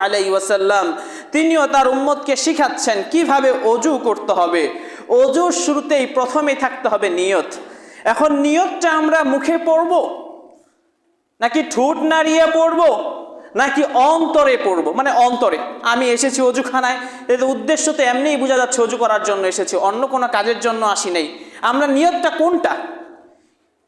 আলাই ওয়াসাল্লাম, তিনিও তার উম্মতকে শিখাচ্ছেন কীভাবে অজু করতে হবে। অজু শুরুতেই প্রথমে থাকতে হবে নিয়ত। এখন নিয়তটা আমরা মুখে পড়ব? নাকি ঠোঁট নাড়িয়ে পড়ব? নাকি অন্তরে পড়ব? মানে অন্তরে। আমি এসেছি অজুখানায়, এর উদ্দেশ্য তো এমনিই বোঝা যাচ্ছে অজু করার জন্য এসেছি, অন্য কোনো কাজের জন্য আসি নেই। আমরা নিয়তটা কোনটা?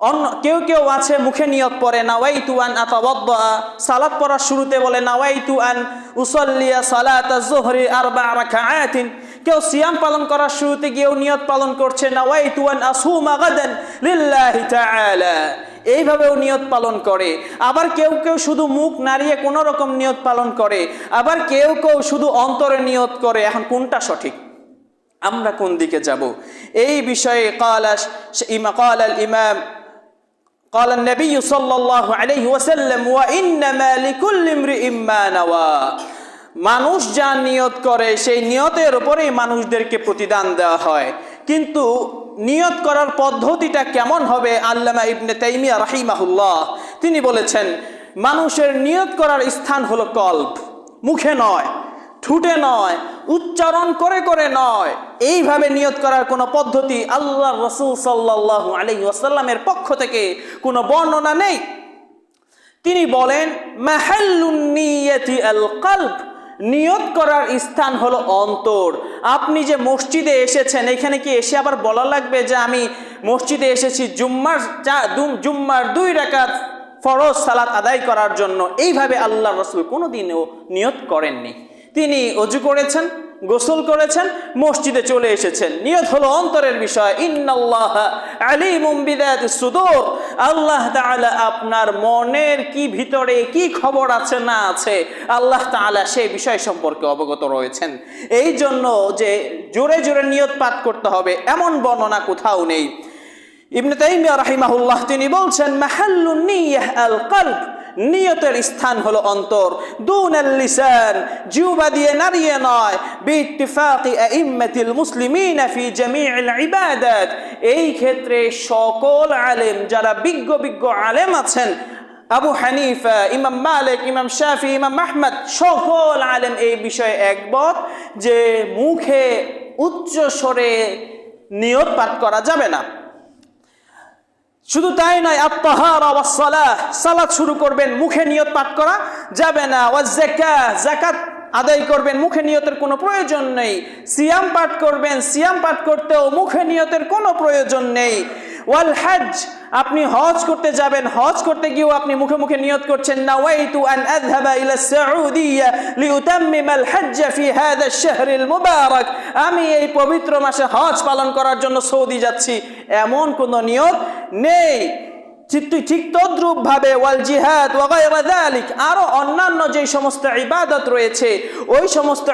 অন্য কেউ কেউ আছে মুখে নিয়ত পড়ে নাওয়াই তুয়ান আতাওয়াদ্দা। সালাত পড়ার শুরুতে বলে নাওয়াই তুয়ান উসল্লিয়া সালাত জোহরি আরবা রাকাআতিন। কেউ সিয়াম পালন করার শুরুতে গিয়েও নিয়ত পালন করছে নাওয়াই তুয়ান আসুমা গাদান লিল্লাহি তাআলা। এইভাবেও নিয়ত পালন করে। আবার কেউ কেউ শুধু মুখ নাড়িয়ে কোনো রকম নিয়ত পালন করে। আবার কেউ কেউ শুধু অন্তরে নিয়ত করে। এখন কোনটা সঠিক? আমরা কোন দিকে যাব? এই বিষয়ে কালা ইমা কাল ইমাম قال النبي صلى الله عليه وسلم وإنما لكل امرئ ما نوى মানুষ যা নিয়ত করে সেই নিয়তের উপরেই মানুষদেরকে প্রতিদান দেওয়া হয় কিন্তু নিয়ত করার পদ্ধতিটা কেমন হবে আল্লামা ইবনে তাইমিয়া রাহিমাহুল্লাহ তিনি বলেছেন মানুষের নিয়ত করার স্থান হলো কল্প মুখে নয় ঠুটে নয় উচ্চারণ করে করে নয়। এইভাবে নিয়ত করার কোনো পদ্ধতি আল্লাহ রসুল সাল্লাহ আলহি আসাল্লামের পক্ষ থেকে কোনো বর্ণনা নেই। তিনি বলেন নিয়ত করার স্থান হলো অন্তর। আপনি যে মসজিদে এসেছেন, এখানে কি এসে আবার বলা লাগবে যে আমি মসজিদে এসেছি জুম্মার জুম্মার দুই রাকাত ফরজ সালাত আদায় করার জন্য? এইভাবে আল্লাহ রসুল কোনোদিনও নিয়ত করেননি। তিনি অজু করেছেন, গোসল করেছেন, মসজিদে চলে এসেছেন। নিয়ত হলো অন্তরের বিষয়। ইন্নাল্লাহ আলিমুম বিদায়াতিস সুদূর। আল্লাহ তাআলা আপনার মনের কি ভিতরে কি খবর আছে না আছে, আল্লাহ তাআলা সেই বিষয় সম্পর্কে অবগত রয়েছেন। এই জন্য যে জোরে জোরে নিয়ত পাঠ করতে হবে, এমন বর্ণনা কোথাও নেই। ইবনে তাইমিয়া রাহিমাহুল্লাহ তিনি বলছেন, মাহাল্লুন নিয়াহ আল কলব নিয়তের স্থান হলো অন্তর। দুন লিসান জিউবা দিয়ে নাড়িয়ে নয়। বিইত্তিফাকি আইম্মাতিল মুসলিমিন ফি জামিউল ইবাদাত। এই ক্ষেত্রে সকল আলেম যারা বিজ্ঞ বিজ্ঞ আলেম আছেন, আবু হানিফা, ইমাম মালিক, ইমাম শাফি, ইমাম আহমদ, সকল আলেম এই বিষয়ে একমত যে মুখে উচ্চ স্বরে নিয়ত পাঠ করা যাবে না। শুধু তাই নয়, আত্মাহারা সালাত শুরু করবেন, মুখে নিয়ত পাঠ করা যাবে না। ওয়াজ যাকাত যাকাত আদায় করবেন, মুখে নিয়তের কোনো প্রয়োজন নেই। সিয়াম পাঠ করবেন, সিয়াম পাঠ করতেও মুখে নিয়তের কোনো প্রয়োজন নেই। ওয়াল হজ, আপনি হজ করতে যাবেন, হজ করতে গিয়েও আপনি মুখে মুখে নিয়ত করছেন, নাওয়াইতু আন আযহাবা ইলা সাউদিয়া লিউতাম্মিমা আল হজ্জ ফি হাদা আশ-শাহর মুবারক। আমি এই পবিত্র মাসে হজ পালন করার জন্য সৌদি যাচ্ছি। এমন কোনো নিয়ত নেই। ঠিক ঠিক তদ্রুপ ভাবে ওয়াল জিহাদ আরও অন্যান্য যে সমস্ত ইবাদত রয়েছে, ওই সমস্ত